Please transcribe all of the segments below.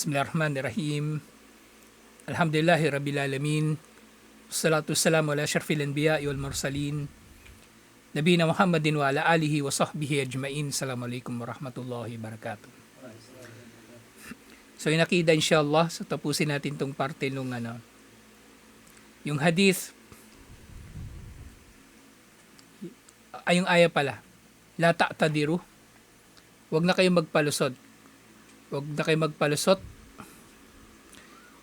Bismillahirrahmanirrahim. Alhamdulillahi Rabbil Alamin. Salatu wassalamu ala syarfil anbiya wal mursalin. Nabina Muhammadin wa ala alihi wa sahbihi ajmain. Assalamualaikum warahmatullahi wabarakatuh. So inakida inshallah, so tapusin natin tong parte nung ano, yung hadith, ay yung aya pala, la ta'tadiru, wag na kayong magpalusot. Wag na kayong magpalusot.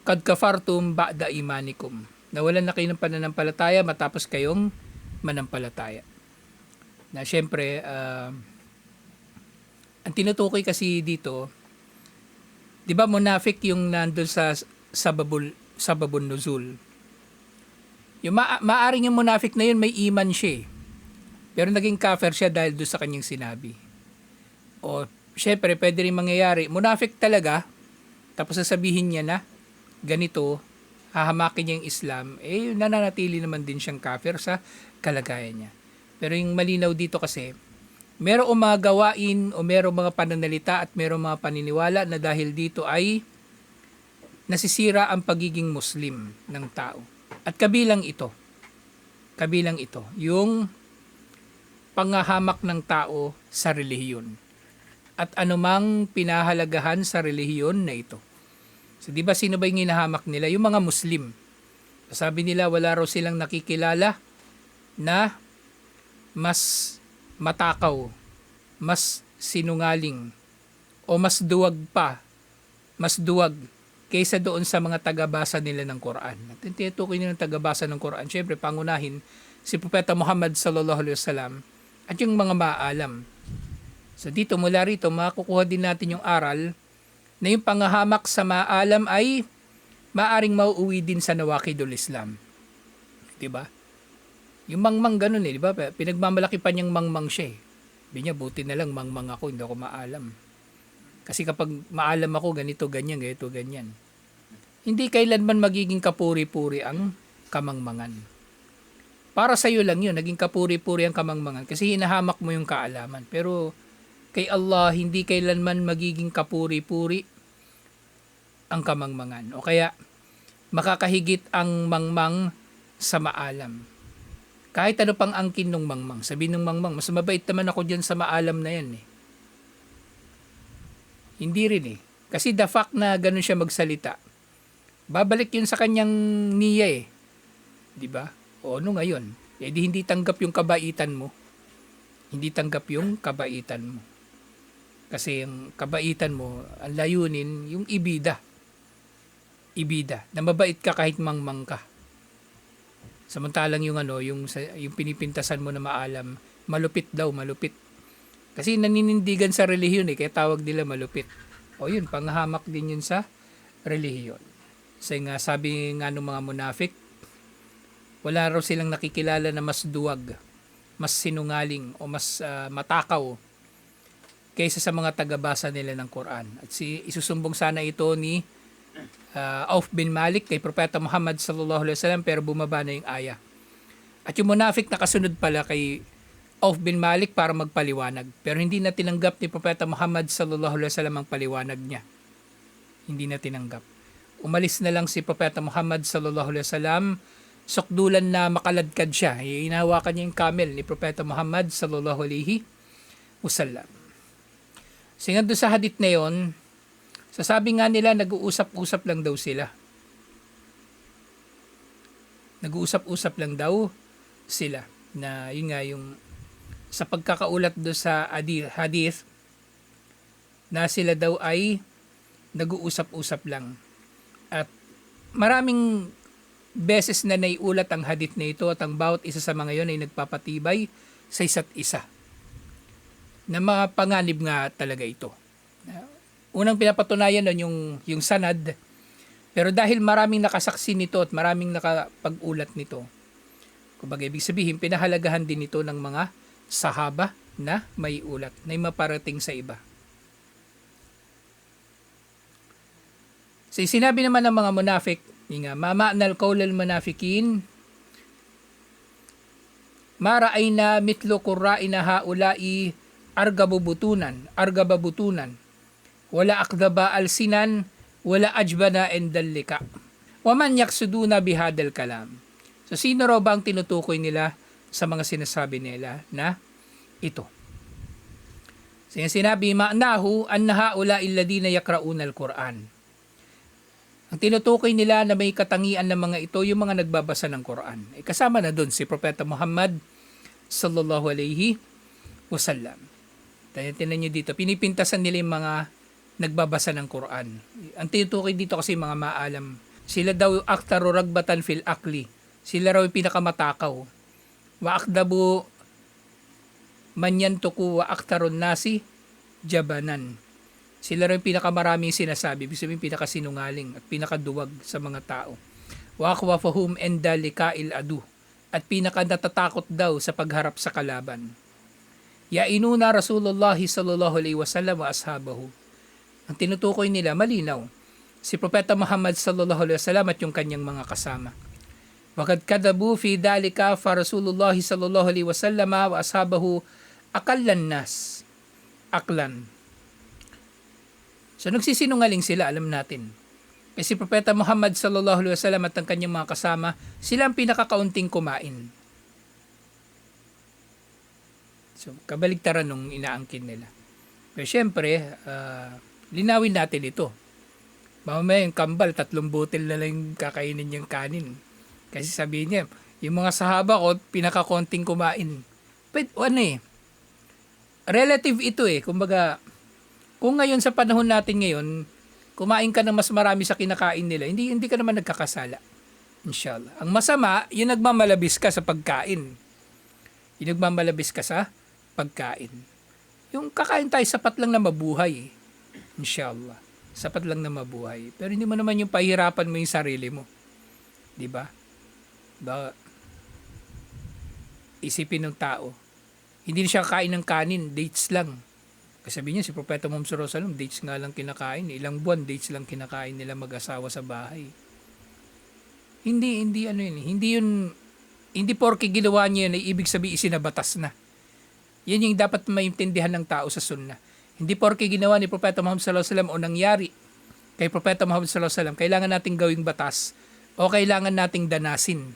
Kad kafartum ba'da imanikum. Nawalan na kayo ng pananampalataya matapos kayong manampalataya. Na syempre, uh, ang tinutukoy kasi dito, di ba munafik yung nandun sa sababul, sababun nuzul. Yung ma- maaring yung munafik na yun may iman siya eh. Pero naging kafir siya dahil doon sa kanyang sinabi. O syempre pwede rin mangyayari. Munafik talaga, tapos sasabihin niya na ganito, hahamakin niya yung Islam, eh nananatili naman din siyang kafir sa kalagayan niya. Pero yung malinaw dito kasi, merong mga gawain o merong mga pananalita at merong mga paniniwala na dahil dito ay nasisira ang pagiging Muslim ng tao. At kabilang ito, kabilang ito, yung panghahamak ng tao sa relihiyon at anumang pinahalagahan sa relihiyon na ito. So, di ba sino ba yung hinahamak nila? Yung mga Muslim. Sabi nila wala raw silang nakikilala na mas matakaw, mas sinungaling, o mas duwag pa, mas duwag kaysa doon sa mga tagabasa nila ng Quran. At tinutukoy nila ng tagabasa ng Quran, syempre pangunahin si Propeta Muhammad sallallahu alaihi wasallam at yung mga maalam. So dito mula rito makukuha din natin yung aral na yung pangahamak sa maalam ay maaring mauuwi din sa nawakidul Islam. 'Di ba? Yung mangmang ganun eh, 'di ba? Pinagmamalaki pa niyang mangmang siya eh. Sabi niya, buti na lang mangmang ako, hindi ako maalam. Kasi kapag maalam ako, ganito, ganyan, ganito, ganyan. Hindi kailanman magiging kapuri-puri ang kamangmangan. Para sa iyo lang yun, naging kapuri-puri ang kamangmangan kasi hinahamak mo yung kaalaman. Pero kay Allah, hindi kailanman magiging kapuri-puri ang kamangmangan. O kaya, makakahigit ang mangmang sa maalam. Kahit ano pang angkin ng mangmang. Sabi ng mangmang, mas mabait naman ako dyan sa maalam na yan eh. Hindi rin eh. Kasi the fact na ganun siya magsalita, babalik yun sa kanyang niya eh. ba? O ano ngayon? Eh di hindi tanggap yung kabaitan mo. Hindi tanggap yung kabaitan mo. Kasi yung kabaitan mo, ang layunin, yung ibida. Ibida. Na mabait ka kahit mangmang ka. Samantalang yung ano, yung, yung pinipintasan mo na maalam, malupit daw, malupit. Kasi naninindigan sa relihiyon eh, kaya tawag nila malupit. O yun, panghamak din yun sa relihiyon. Kasi nga sabi nga ng mga munafik, wala raw silang nakikilala na mas duwag, mas sinungaling o mas uh, matakaw kaysa sa mga tagabasa nila ng Quran. At si isusumbong sana ito ni uh, Auf bin Malik kay Propeta Muhammad sallallahu alaihi wasallam pero bumaba na yung aya. At yung munafik nakasunod pala kay Auf bin Malik para magpaliwanag. Pero hindi na tinanggap ni Propeta Muhammad sallallahu alaihi wasallam ang paliwanag niya. Hindi na tinanggap. Umalis na lang si Propeta Muhammad sallallahu alaihi wasallam sukdulan na makaladkad siya. Inahawakan niya yung camel ni Propeta Muhammad sallallahu alaihi wasallam. Singa doon sa hadith na yon, sasabi nga nila nag-uusap-usap lang daw sila. Nag-uusap-usap lang daw sila na yun nga yung sa pagkakaulat do sa hadith na sila daw ay nag-uusap-usap lang. At maraming beses na naiulat ang hadith na ito at ang bawat isa sa mga yon ay nagpapatibay sa isa't isa. Na mga panganib nga talaga ito. Unang pinapatunayan nun yung, yung sanad, pero dahil maraming nakasaksi nito at maraming nakapag-ulat nito, kumbaga ibig sabihin, pinahalagahan din ito ng mga sahaba na may ulat, na maparating sa iba. So, sinabi naman ng mga munafik, nga, mama'nal qawlal munafikin, mara'ayna mitlo qurra'ina haula'i argabubutunan, argababutunan, wala akdaba alsinan, wala ajbana endalika. Waman yaksuduna bihadal kalam. So sino raw ba ang tinutukoy nila sa mga sinasabi nila na ito? Sinabi, ma'nahu anna haula illadina yakrauna al-Quran. Ang tinutukoy nila na may katangian ng mga ito, yung mga nagbabasa ng Quran. Eh, kasama na doon si Propeta Muhammad sallallahu alaihi wasallam. Tayo tinan nyo dito, pinipintasan nila yung mga nagbabasa ng Quran. Ang tinutukoy dito kasi mga maalam. Sila daw aktaru ragbatan fil akli. Sila raw yung pinakamatakaw. Wa akdabu manyantuku wa aktarun nasi jabanan. Sila rin pinakamaraming sinasabi, ibig sabihin pinakasinungaling at pinakaduwag sa mga tao. Wa akwafahum endalikail adu at pinaka natatakot daw sa pagharap sa kalaban. Yainuna Rasulullah sallallahu alaihi wasallam wa ashabahu. Ang tinutukoy nila malinaw. Si Propeta Muhammad sallallahu alaihi wasallam at yung kanyang mga kasama. Wakad kadabu fi dalika fa Rasulullah sallallahu alaihi wasallam wa ashabahu akallan nas. Aklan. So nagsisinungaling sila, alam natin. Kasi Propeta Muhammad sallallahu alaihi wasallam at ang kanyang mga kasama, sila ang pinakakaunting kumain. So kabaligtaran nung inaangkin nila. Pero syempre, ah, linawin natin ito. Mamaya yung kambal, tatlong butil na lang yung kakainin niyang kanin. Kasi sabihin niya, yung mga sahaba ko, pinakakonting kumain. But ano eh, relative ito eh. Kumbaga, kung ngayon sa panahon natin ngayon, kumain ka ng mas marami sa kinakain nila, hindi hindi ka naman nagkakasala. Inshallah. Ang masama, yung nagmamalabis ka sa pagkain. Yung nagmamalabis ka sa pagkain. Yung kakain tayo, sapat lang na mabuhay. eh. Inshallah. Sapat lang na mabuhay. Pero hindi mo naman yung pahirapan mo yung sarili mo. Di ba? Ba, isipin ng tao. Hindi siya kain ng kanin, dates lang. Kasi sabi niya, si Propeta alaihi wasallam, dates nga lang kinakain. Ilang buwan, dates lang kinakain nila mag-asawa sa bahay. Hindi, hindi ano yun. eh. Hindi yun, hindi porke ginawa niya yun, ibig sabihin isinabatas na. Yan yung dapat maintindihan ng tao sa sunna. Hindi porke ginawa ni Propeta Muhammad sallallahu alaihi wasallam o nangyari kay Propeta Muhammad sallallahu alaihi wasallam, kailangan nating gawing batas o kailangan nating danasin.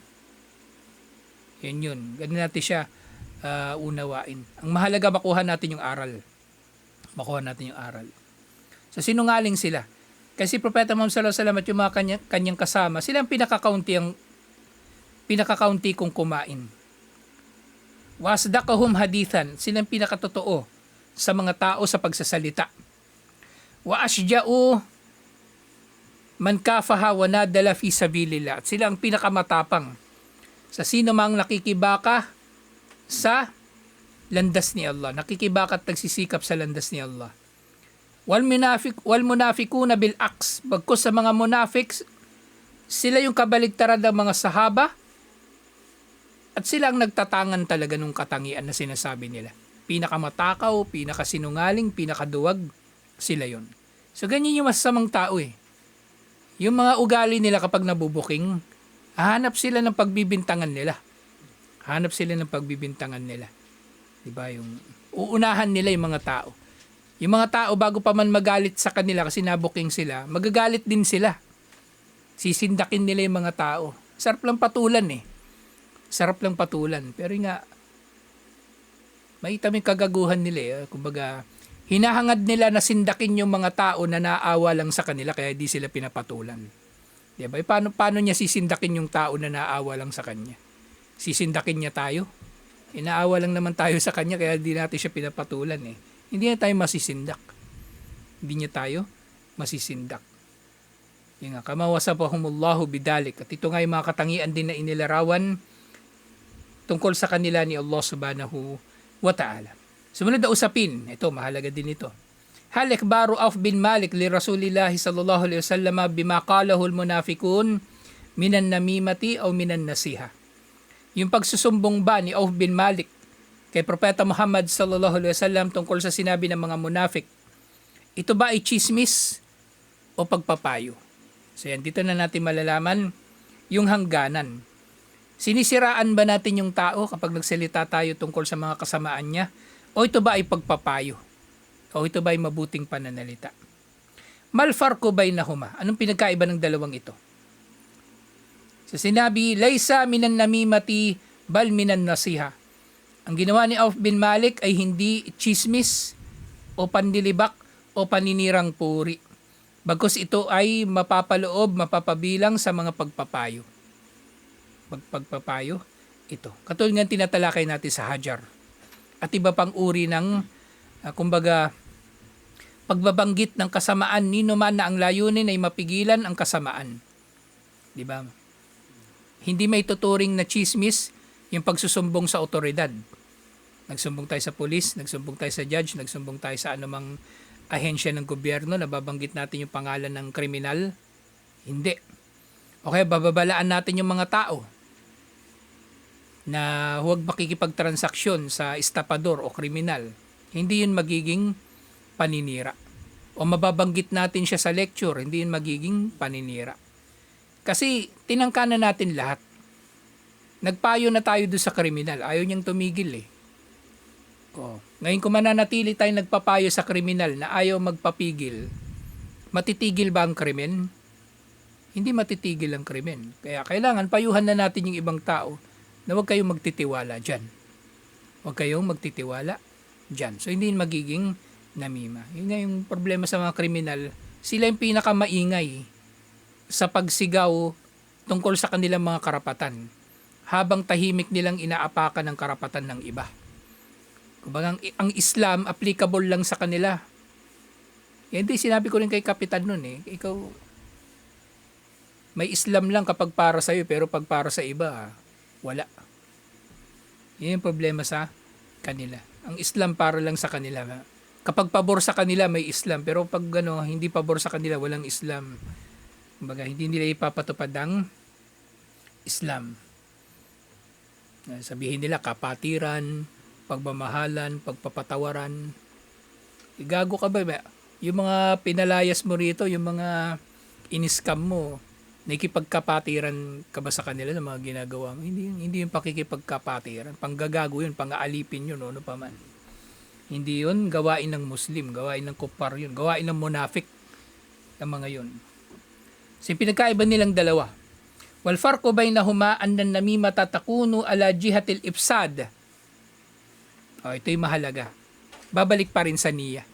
Yan yun. Ganun natin siya ah, unawain. Ang mahalaga makuha natin yung aral. Makuha natin yung aral. So sinungaling sila. Kasi Propeta Muhammad sallallahu alaihi wasallam at yung mga kanya, kanyang kasama, sila ang pinakakaunti ang pinakakaunti kong kumain. Wasdaqahum hadithan, sila ang pinakatotoo sa mga tao sa pagsasalita. Wa asja'u man kafaha wa nadala fi sabilillah. At sila ang pinakamatapang sa sino mang nakikibaka sa landas ni Allah. Nakikibaka at nagsisikap sa landas ni Allah. Wal munafik wal munafikuna bil aks. Bagkus sa mga munafiks, sila yung kabaligtaran ng mga sahaba at sila ang nagtatangan talaga nung katangian na sinasabi nila. Pinakamatakaw, pinakasinungaling, pinakaduwag, sila yon. So ganyan yung masasamang tao eh. Yung mga ugali nila kapag nabubuking, hahanap sila ng pagbibintangan nila. Hanap sila ng pagbibintangan nila. 'Di ba yung uunahan nila yung mga tao. Yung mga tao bago pa man magalit sa kanila kasi nabuking sila, magagalit din sila. Sisindakin nila yung mga tao. Sarap lang patulan eh. Sarap lang patulan. Pero nga, may taming kagaguhan nila eh. Kumbaga, hinahangad nila na sindakin yung mga tao na naawa lang sa kanila kaya di sila pinapatulan. Di ba? Eh, Paano, paano niya sisindakin yung tao na naawa lang sa kanya? Sisindakin niya tayo? Inaawa lang naman tayo sa kanya kaya di natin siya pinapatulan eh. Hindi niya tayo masisindak. Hindi niya tayo masisindak. Yung nga, kamawasapahumullahu bidalik. At ito nga yung mga katangian din na inilarawan tungkol sa kanila ni Allah subhanahu wa ta'ala. Sumunod na usapin, ito mahalaga din ito. Hal ikbaru Auf bin Malik li Rasulillahi sallallahu alaihi wasallam bima qalahu al-munafiqun minan namimati o minan nasiha. Yung pagsusumbong ba ni Auf bin Malik kay Propeta Muhammad sallallahu alaihi wasallam tungkol sa sinabi ng mga munafik. Ito ba ay chismis o pagpapayo? So yan, dito na natin malalaman yung hangganan. Sinisiraan ba natin yung tao kapag nagsalita tayo tungkol sa mga kasamaan niya? O ito ba ay pagpapayo? O ito ba ay mabuting pananalita? Malfarko bainahuma. Anong pinagkaiba ng dalawang ito? So sinabi, Laysa minan namimati bal minan nasiha. Ang ginawa ni Auf bin Malik ay hindi chismis o pandilibak o paninirang puri. Bagkus ito ay mapapaloob, mapapabilang sa mga pagpapayo. Pagpagpapayo, ito. Katulad nga tinatalakay natin sa Hajar. At iba pang uri ng, ah, kumbaga, pagbabanggit ng kasamaan nino man na ang layunin ay mapigilan ang kasamaan. Di ba? Hindi may tuturing na chismis yung pagsusumbong sa otoridad. Nagsumbong tayo sa pulis, nagsumbong tayo sa judge, nagsumbong tayo sa anumang ahensya ng gobyerno, nababanggit natin yung pangalan ng kriminal. Hindi. O kaya bababalaan natin yung mga tao na huwag makikipagtransaksyon sa estapador o kriminal. Hindi yun magiging paninira. O mababanggit natin siya sa lecture, hindi yun magiging paninira. Kasi tinangka na natin lahat. Nagpayo na tayo doon sa kriminal. Ayaw niyang tumigil eh. Oh. Ngayon kung mananatili tayo nagpapayo sa kriminal na ayaw magpapigil, matitigil ba ang krimen? Hindi matitigil ang krimen. Kaya kailangan payuhan na natin yung ibang tao na huwag kayong magtitiwala dyan. Huwag kayong magtitiwala dyan. So hindi magiging namima. Yun nga yung problema sa mga kriminal. Sila yung pinakamaingay sa pagsigaw tungkol sa kanilang mga karapatan habang tahimik nilang inaapakan ng karapatan ng iba. Kumbaga, ang, Islam applicable lang sa kanila. Yan din sinabi ko rin kay Kapitan nun eh. Ikaw, may Islam lang kapag para sa iyo pero pag para sa iba, wala. Yan yung problema sa kanila. Ang Islam para lang sa kanila. Kapag pabor sa kanila, may Islam. Pero pag ano, hindi pabor sa kanila, walang Islam. Kumbaga, hindi nila ipapatupad ang Islam. Sabihin nila kapatiran, pagmamahalan, pagpapatawaran. Igago ka ba? ba? Yung mga pinalayas mo rito, yung mga iniskam mo, nakikipagkapatiran ka ba sa kanila ng mga ginagawa mo? Hindi, hindi yung pakikipagkapatiran. Panggagago yun, pang-aalipin yun, ano pa man. Hindi yun gawain ng Muslim, gawain ng kupar yun, gawain ng munafik ang mga yun. Yung pinagkaiba nilang dalawa. Wal farqu bainahuma anna namima tatakunu ala jihatil ifsad. Oh, ito yung mahalaga. Babalik pa rin sa niya.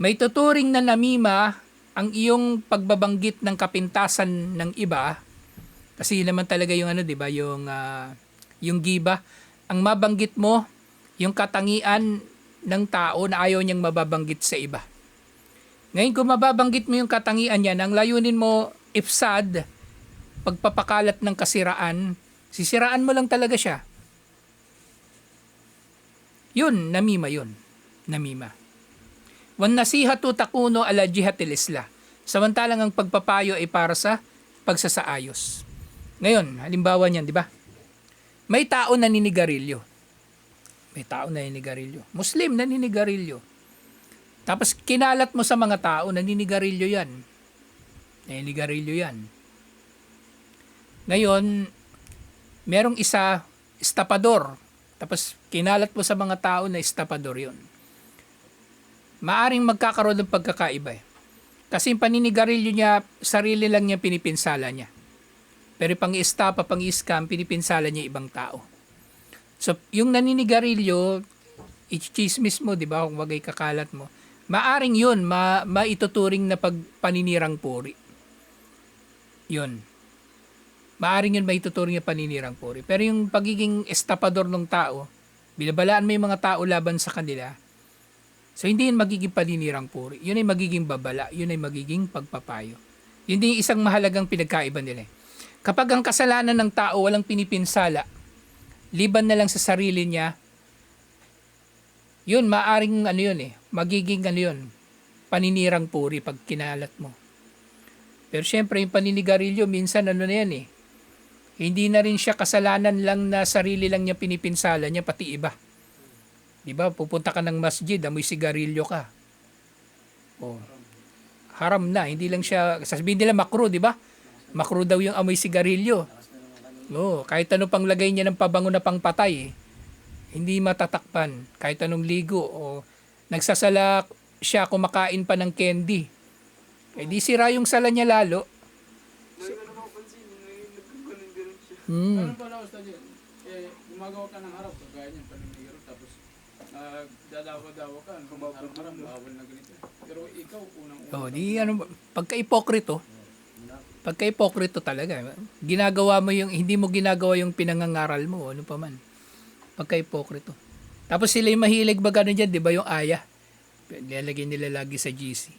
May tuturing na namima ang iyong pagbabanggit ng kapintasan ng iba kasi yun naman talaga yung ano 'di ba yung ah, yung giba ang mabanggit mo yung katangian ng tao na ayaw niyang mababanggit sa iba. Ngayon kung mababanggit mo yung katangian niya, ang layunin mo ifsad, pagpapakalat ng kasiraan, sisiraan mo lang talaga siya. Yun, namima yun. Namima. Wan nasihatu takuno ala jihatil isla. Samantalang ang pagpapayo ay para sa pagsasaayos. Ngayon, halimbawa niyan, di ba? May tao na ninigarilyo. May tao na ninigarilyo. Muslim na ninigarilyo. Tapos kinalat mo sa mga tao na ninigarilyo yan. Ninigarilyo yan. Ngayon, merong isa, estapador. Tapos kinalat mo sa mga tao na estapador yun. Maaring magkakaroon ng pagkakaiba eh. Kasi yung paninigarilyo niya, sarili lang niya pinipinsala niya. Pero pang istapa, pang scam, pinipinsala niya ibang tao. So, yung naninigarilyo, i-chismis mo, di ba? Kung wagay kakalat mo. Maaring yun, ma maituturing na pagpaninirang puri. Yun. Maaring yun maituturing na paninirang puri. Pero yung pagiging estapador ng tao, binabalaan mo yung mga tao laban sa kanila, so hindi yun magiging paninirang puri. Yun ay magiging babala. Yun ay magiging pagpapayo. Yun din isang mahalagang pinagkaiba nila. eh. Kapag ang kasalanan ng tao walang pinipinsala, liban na lang sa sarili niya, yun, maaring ano yun eh, magiging ano yun, paninirang puri pag kinalat mo. Pero syempre yung paninigarilyo, minsan ano na yan eh, hindi na rin siya kasalanan lang na sarili lang niya pinipinsala niya, pati iba. Di ba? Pupunta ka ng masjid, amoy sigarilyo ka. Oh. Haram na, hindi lang siya, sasabihin nila makro, di ba? Makro daw yung amoy sigarilyo. Oo, kahit ano pang lagay niya ng pabango na pangpatay, eh, hindi matatakpan. Kahit anong ligo o nagsasala siya kumakain pa ng candy. Eh di sira yung sala niya lalo. Siya. Hmm. Ano pala ustad yun? Eh, gumagawa ka ng harap, kagaya niyan, nagdadawa-dawa ka, harap-harap, bawal na ganito. Pero ikaw, unang-una. Oh, di ano pagka-ipokrito. Pagka-ipokrito talaga. Ginagawa mo yung hindi mo ginagawa yung pinangangaral mo, ano pa man. Pagka-ipokrito. Tapos sila yung mahilig ba ganun dyan, di ba yung aya? Nilalagay nila lagi sa GC.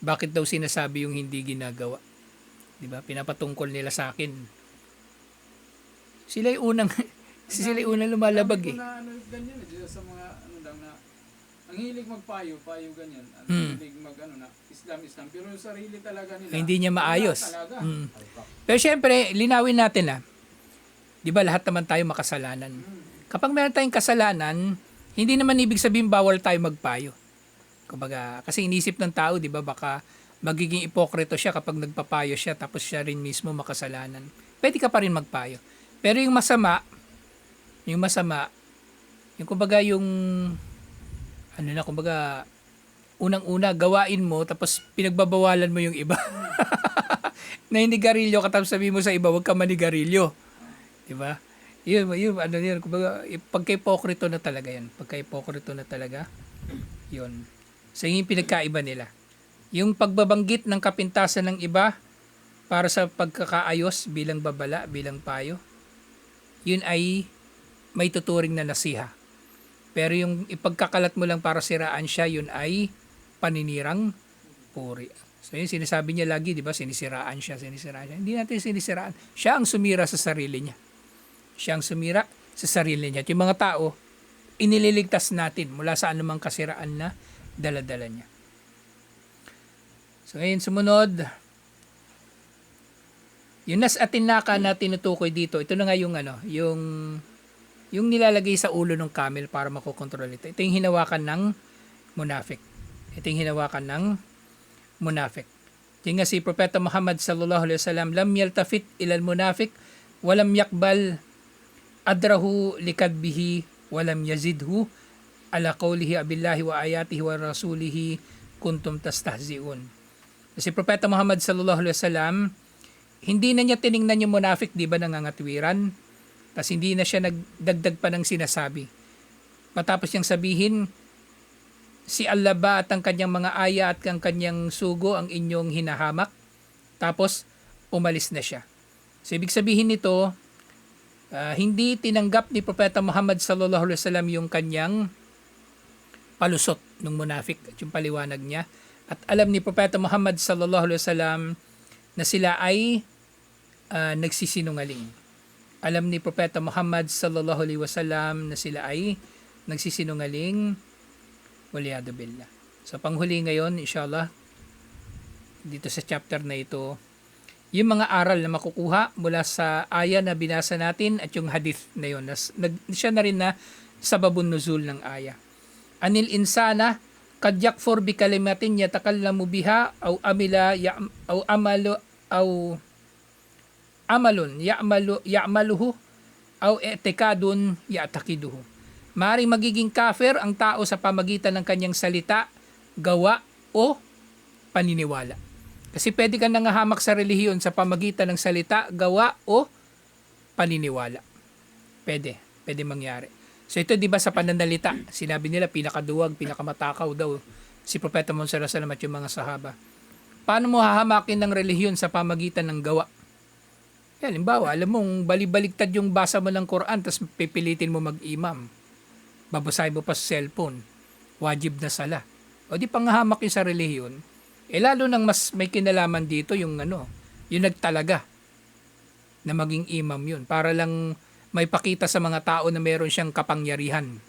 Bakit daw sinasabi yung hindi ginagawa? Di ba? Pinapatungkol nila sa akin. Sila yung unang sila yung unang lumalabag eh. na ano, ganyan, eh, sa mga, ano lang na, ang hilig magpayo, payo ganyan. Ang Hmm. hilig mag, ano na, Islam, Islam. Pero yung sarili talaga nila. Hindi niya maayos. talaga. Mm. Pero syempre, linawin natin na, di ba lahat naman tayo makasalanan. Kapag meron tayong kasalanan, hindi naman ibig sabihin bawal tayo magpayo. Kumbaga, kasi inisip ng tao, di ba, baka magiging ipokrito siya kapag nagpapayo siya tapos siya rin mismo makasalanan. Pwede ka pa rin magpayo. Pero yung masama, yung masama, yung kumbaga yung, ano na, kumbaga, unang-una, gawain mo, tapos pinagbabawalan mo yung iba. na hinigarilyo ka tapos sabi mo sa iba, huwag ka manigarilyo. Di ba? Yun, yun, ano yun, kumbaga, pagka-ipokrito na talaga yan. Pagka-ipokrito na talaga, yun. So, yun yung pinagkaiba nila. Yung pagbabanggit ng kapintasan ng iba para sa pagkakaayos bilang babala, bilang payo, yun ay may tuturing na nasiha. Pero yung ipagkakalat mo lang para siraan siya, yun ay paninirang puri. So yun sinasabi niya lagi, di ba? Sinisiraan siya, sinisiraan siya. Hindi natin sinisiraan. Siya ang sumira sa sarili niya. Siya ang sumira sa sarili niya. At yung mga tao, inililigtas natin mula sa anumang kasiraan na daladala niya. So ngayon sumunod, yung nas atinaka na tinutukoy dito, ito na nga yung ano, yung yung nilalagay sa ulo ng camel para makokontrol ito. Ito yung hinawakan ng munafik. Ito yung hinawakan ng munafik. Yung nga si Propeta Muhammad sallallahu alaihi wasallam, lam yaltafit ilal munafik, walam yakbal adrahu likadbihi, walam yazidhu ala qawlihi abillahi wa ayatihi wa rasulihi kuntum tastahziun. Si Propeta Muhammad sallallahu alaihi wasallam, hindi na niya tiningnan yung munafik, di ba, nangangatwiran. Tapos hindi na siya nagdagdag pa ng sinasabi. Matapos niyang sabihin, si Allah ba at ang kanyang mga aya at ang kanyang sugo ang inyong hinahamak? Tapos, umalis na siya. So, ibig sabihin nito, ah, hindi tinanggap ni Propeta Muhammad sallallahu alaihi wasallam yung kanyang palusot ng munafik at yung paliwanag niya. At alam ni Propeta Muhammad sallallahu alaihi wasallam na sila ay ah, nagsisinungaling. Alam ni Propeta Muhammad sallallahu alaihi wasallam na sila ay nagsisinungaling waliyado billah. Sa panghuli ngayon, inshallah, dito sa chapter na ito, yung mga aral na makukuha mula sa aya na binasa natin at yung hadith na yun. Nas, nag, siya na rin na sababun nuzul ng aya. Anil insana kad yakfur bi kalimatin yatakallamu biha aw amila ya, aw amalu aw amalun ya'malu ya'maluhu aw etikadun ya'takiduhu. Maring magiging kafir ang tao sa pamagitan ng kanyang salita, gawa o paniniwala. Kasi pwede ka nangahamak sa relihiyon sa pamagitan ng salita, gawa o paniniwala. Pwede, pwede mangyari. So ito 'di ba sa pananalita, sinabi nila pinakaduwag, pinakamatakaw daw si Propeta wasallam at yung mga sahaba. Paano mo hahamakin ng relihiyon sa pamagitan ng gawa? Yan, limbawa, alam mong balibaligtad yung basa mo ng Quran tapos pipilitin mo mag-imam. Babasahin mo pa sa cellphone. Wajib na sala. O di panghahamak yung sa relihiyon. Eh lalo nang mas may kinalaman dito yung ano, yung nagtalaga na maging imam yun. Para lang may pakita sa mga tao na meron siyang kapangyarihan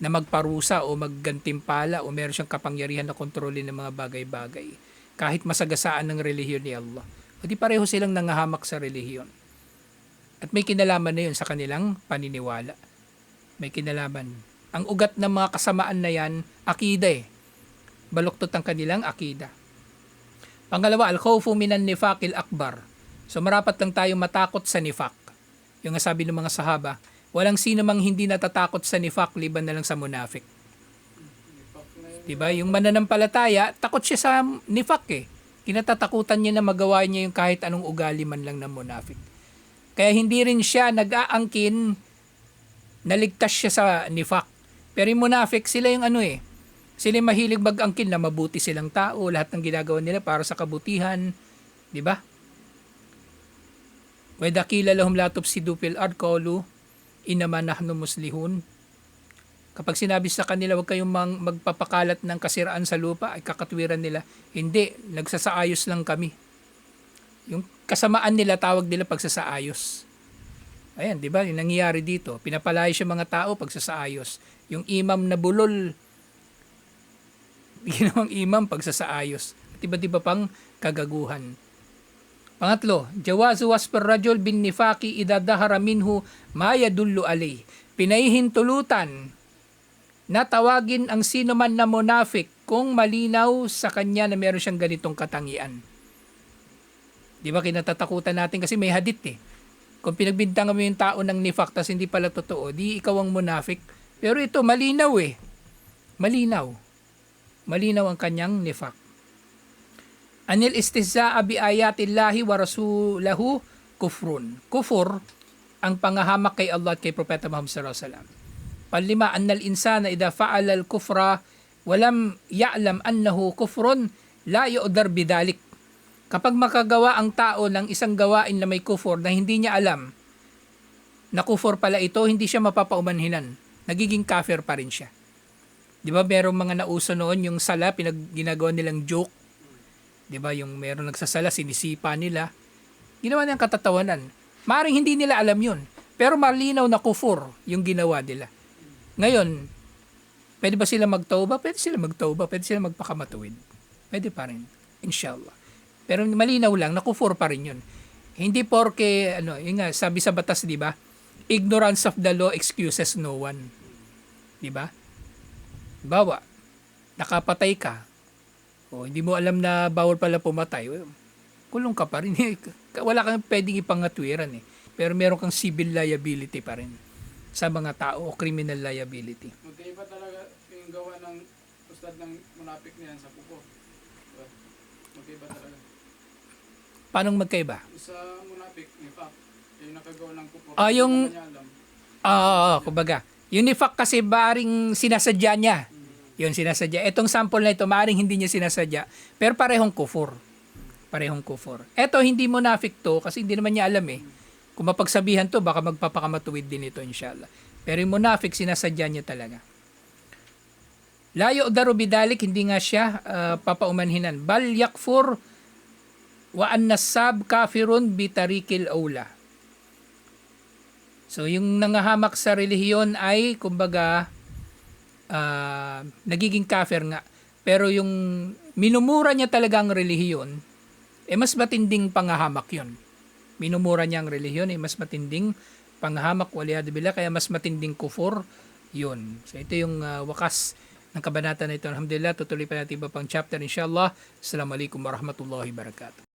na magparusa o maggantimpala o meron siyang kapangyarihan na kontrolin ng mga bagay-bagay kahit masagasaan ng relihiyon ni Allah. Di pareho silang nangahamak sa relihiyon. At may kinalaman na yun sa kanilang paniniwala. May kinalaman. Ang ugat ng mga kasamaan na yan, akida eh. Baluktot ang kanilang akida. Pangalawa, al-khawfu minan nifaqil akbar. So marapat lang tayo matakot sa nifaq. Yung nga sabi ng mga sahaba, walang sino mang hindi natatakot sa nifaq liban na lang sa munafik. Diba? Yung mananampalataya, takot siya sa nifaq eh. Kinatatakutan niya na magawa niya yung kahit anong ugali man lang ng munafik. Kaya hindi rin siya nag-aangkin naligtas siya sa nifak. Pero yung munafik, sila yung ano eh, sila yung mahilig mag-angkin na mabuti silang tao, lahat ng ginagawa nila para sa kabutihan, di ba? Weda kila lahum latop si dupil arkolu, inaman nahnu muslihun. Kapag sinabi sa kanila, huwag kayong magpapakalat ng kasiraan sa lupa, ay kakatwiran nila, hindi, nagsasaayos lang kami. Yung kasamaan nila, tawag nila pagsasaayos. Ayan, di ba? Yung nangyayari dito. Pinapalayas yung mga tao pagsasaayos. Yung imam na bulol, ginawang imam pagsasaayos. At iba't iba pang kagaguhan. Pangatlo, jawazu wasper rajul bin nifaki idadahara minhu ma yadullu alay. Pinahihintulutan na tawagin ang sino man na monafik kung malinaw sa kanya na meron siyang ganitong katangian. Di ba kinatatakutan natin kasi may hadit eh. Kung pinagbintangan mo yung tao ng nifak tas hindi pala totoo, di ikaw ang munafik. Pero ito, malinaw eh. Malinaw. Malinaw ang kanyang nifak. Anil istihza'a bi ayatillahi wa rasulahu kufrun. Kufur ang pangahamak kay Allah at kay Propeta Muhammad sallallahu alaihi wasallam. Panlima, annal insana idha fa'ala al-kufra walam ya'lam annahu kufrun la yu'dar bidalik. Kapag makagawa ang tao ng isang gawain na may kufur na hindi niya alam na kufur pala ito, hindi siya mapapaumanhinan. Nagiging kafir pa rin siya. Di ba merong mga nauso noon yung sala, pinag ginagawa nilang joke. Di ba yung meron nagsasala, sinisipa nila. Ginawa nilang katatawanan. Maring hindi nila alam yun. Pero malinaw na kufur yung ginawa nila. Ngayon, pwede ba sila magtauba? Pwede sila magtauba. Pwede sila magpakamatuwid. Pwede pa rin. Inshallah. Pero malinaw lang, nakufur pa rin yun. Hindi porke, ano, yun nga, sabi sa batas, di ba? Ignorance of the law excuses no one. Di ba? Bawa, nakapatay ka. O hindi mo alam na bawal pala pumatay. well, Kulong ka pa rin. Wala kang pwedeng ipangatwiran eh. Pero meron kang civil liability pa rin sa mga tao o criminal liability. Magkaiba talaga yung gawa ng ustad ng munapik niyan sa kuko. Diba? Magkaiba talaga. Paano magkaiba? Sa munapik, ni Fak, yung nakagawa ng kuko. Ah, yung-. Ah, oo, kumbaga. Yung nifak kasi baring sinasadya niya. Yun, sinasadya. Etong sample na ito, maring hindi niya sinasadya. Pero parehong kufur. Parehong kufur. Eto, hindi mo nafik to kasi hindi naman niya alam eh. Kung mapagsabihan to, baka magpapakamatuwid din ito, inshallah. Pero yung munafik, sinasadya niya talaga. Layo daru bidalik, hindi nga siya ah, papaumanhinan. Bal yakfur wa annasab kafirun bitarikil aula. So yung nangahamak sa relihiyon ay kumbaga ah, nagiging kafir nga. Pero yung minumura niya talaga ang relihiyon, eh mas matinding pangahamak yon. Minumura niya ang relihiyon, eh mas matinding panghamak waliyad billah, kaya mas matinding kufur yun. So ito yung ah, wakas ng kabanata na ito. Alhamdulillah, tutuloy pa natin iba pang chapter inshallah. Assalamualaikum warahmatullahi wabarakatuh.